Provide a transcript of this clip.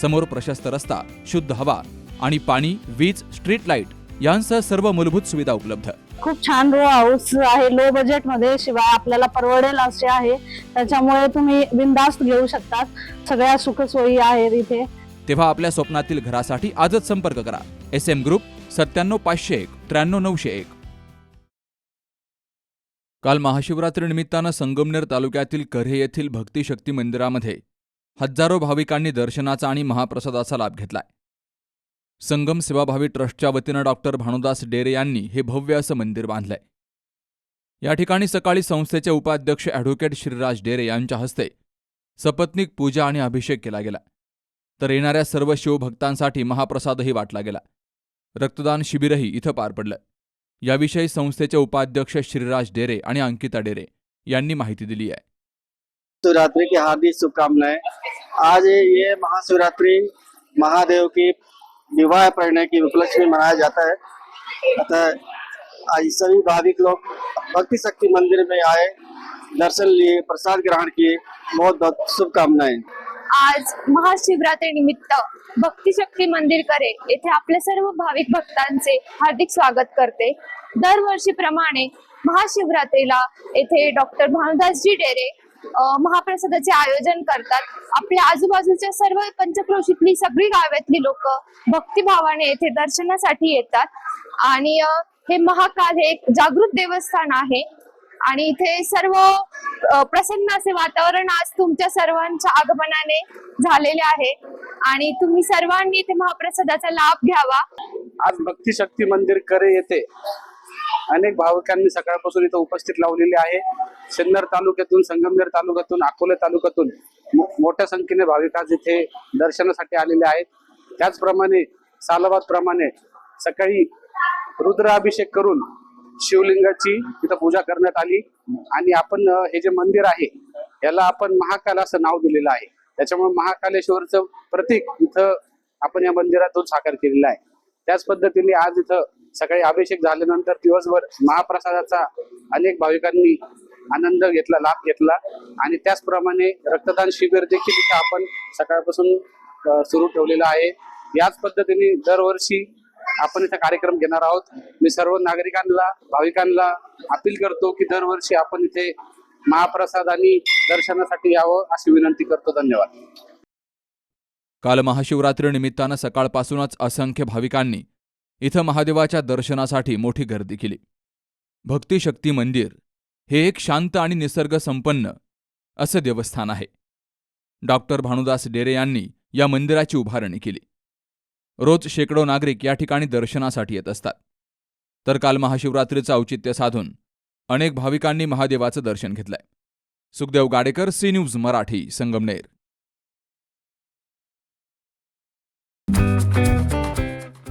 समोर प्रशस्त रस्ता शुद्ध हवा आणि पाणी वीज स्ट्रीट लाइट यांसह सर्व मूलभूत सुविधा उपलब्ध. खूप छान रो हाऊस आहे. लो बजेटमध्ये शिवाय आपल्याला परवडेल असे आहे. त्याच्यामुळे तुम्ही बिंदास्त घेऊ शकतात. सगळ्या सुखसोयी आहेत इथे. तेव्हा आपल्या स्वप्नातील घरासाठी आजच संपर्क करा. एस एम ग्रुप सत्त्याण्णव पाचशे एक त्र्याण्णव नऊशे एक. काल महाशिवरात्री निमित्तानं संगमनेर तालुक्यातील कर्हे येथील भक्तिशक्ती मंदिरामध्ये हजारो भाविकांनी दर्शनाचा आणि महाप्रसादाचा लाभ घेतलाय. संगम सेवाभावी ट्रस्टच्या वतीनं डॉक्टर भानुदास डेरे यांनी हे भव्य असं मंदिर बांधलंय. या ठिकाणी सकाळी संस्थेचे उपाध्यक्ष ॲडव्होकेट श्रीराज डेरे यांच्या हस्ते सपत्नीक पूजा आणि अभिषेक केला गेला. तर येणाऱ्या सर्व शिवभक्तांसाठी महाप्रसादही वाटला गेला. रक्तदान शिबिरही इथं पार पडलं. याविषयी संस्थेचे उपाध्यक्ष श्रीराज डेरे आणि अंकिता डेरे यांनी माहिती दिली आहे. शिवरात्रि की हार्दिक शुभकामनाएं। आज ये महाशिवरात्रि महादेव की विवाह परिणय की उपलक्ष्य में मनाया जाता है। अतः आज सभी भाविक लोग भक्ति शक्ति मंदिर में आए दर्शन लिए प्रसाद ग्रहण किए बहुत बहुत शुभकामनाएं। आज महाशिवरात्री निमित्त भक्तिशक्ती मंदिर करे येथे आपल्या सर्व भाविक भक्तांचे हार्दिक स्वागत करते. दरवर्षीप्रमाणे महाशिवरात्रीला येथे डॉक्टर भानुदासजी डेरे महाप्रसादाचे आयोजन करतात. आपल्या आजूबाजूच्या सर्व पंचक्रोशीतली सगळी गावातली लोक भक्तिभावाने येथे दर्शनासाठी येतात. आणि हे महाकाल हे एक जागृत देवस्थान आहे. आणि इथे सर्व प्रसन्न असे वातावरण आज तुमच्या सर्वांच्या आगमनाने झालेले आहे. आणि तुम्ही सर्वांनी इथे महाप्रसादाचा लाभ घ्यावा. आज भक्ती शक्ती मंदिर करे येथे अनेक भाविकांनी सकाळपासून इथं उपस्थित लावलेले आहे. सिन्नर तालुक्यातून संगमनेर तालुक्यातून अकोले तालुक्यातून मोठ्या संख्येने भाविक आज इथे दर्शनासाठी आलेले आहेत. त्याचप्रमाणे सालाबाद प्रमाणे सकाळी रुद्राभिषेक करून शिवलिंगाची इथं पूजा करण्यात आली. आणि आपण हे जे मंदिर आहे याला आपण महाकाल असं नाव दिलेलं आहे. त्याच्यामुळे महाकालेश्वरचं प्रतीक इथं आपण या मंदिरातून साकार केलेलं आहे. त्याच पद्धतीने आज इथं सकाळी अभिषेक झाल्यानंतर दिवसभर महाप्रसादाचा अनेक भाविकांनी आनंद घेतला लाभ घेतला. आणि त्याचप्रमाणे रक्तदान शिबिर देखील इथं आपण सकाळपासून सुरू ठेवलेलं आहे. याच पद्धतीने दरवर्षी आपण इथं कार्यक्रम घेणार आहोत. मी सर्व नागरिकांना भाविकांना अपील करतो की दरवर्षी आपण इथे महाप्रसाद आणि दर्शनासाठी यावं अशी विनंती करतो. धन्यवाद. काल महाशिवरात्री निमित्तानं सकाळपासूनच असंख्य भाविकांनी इथं महादेवाच्या दर्शनासाठी मोठी गर्दी केली. भक्तिशक्ती मंदिर हे एक शांत आणि निसर्गसंपन्न असं देवस्थान आहे. डॉक्टर भानुदास डेरे यांनी या मंदिराची उभारणी केली. रोज शेकडो नागरिक या ठिकाणी दर्शनासाठी येत असतात. तर काल महाशिवरात्रीचं औचित्य साधून अनेक भाविकांनी महादेवाचं दर्शन घेतलंय. Sukhdev Gadekar C news Marathi Sangamner.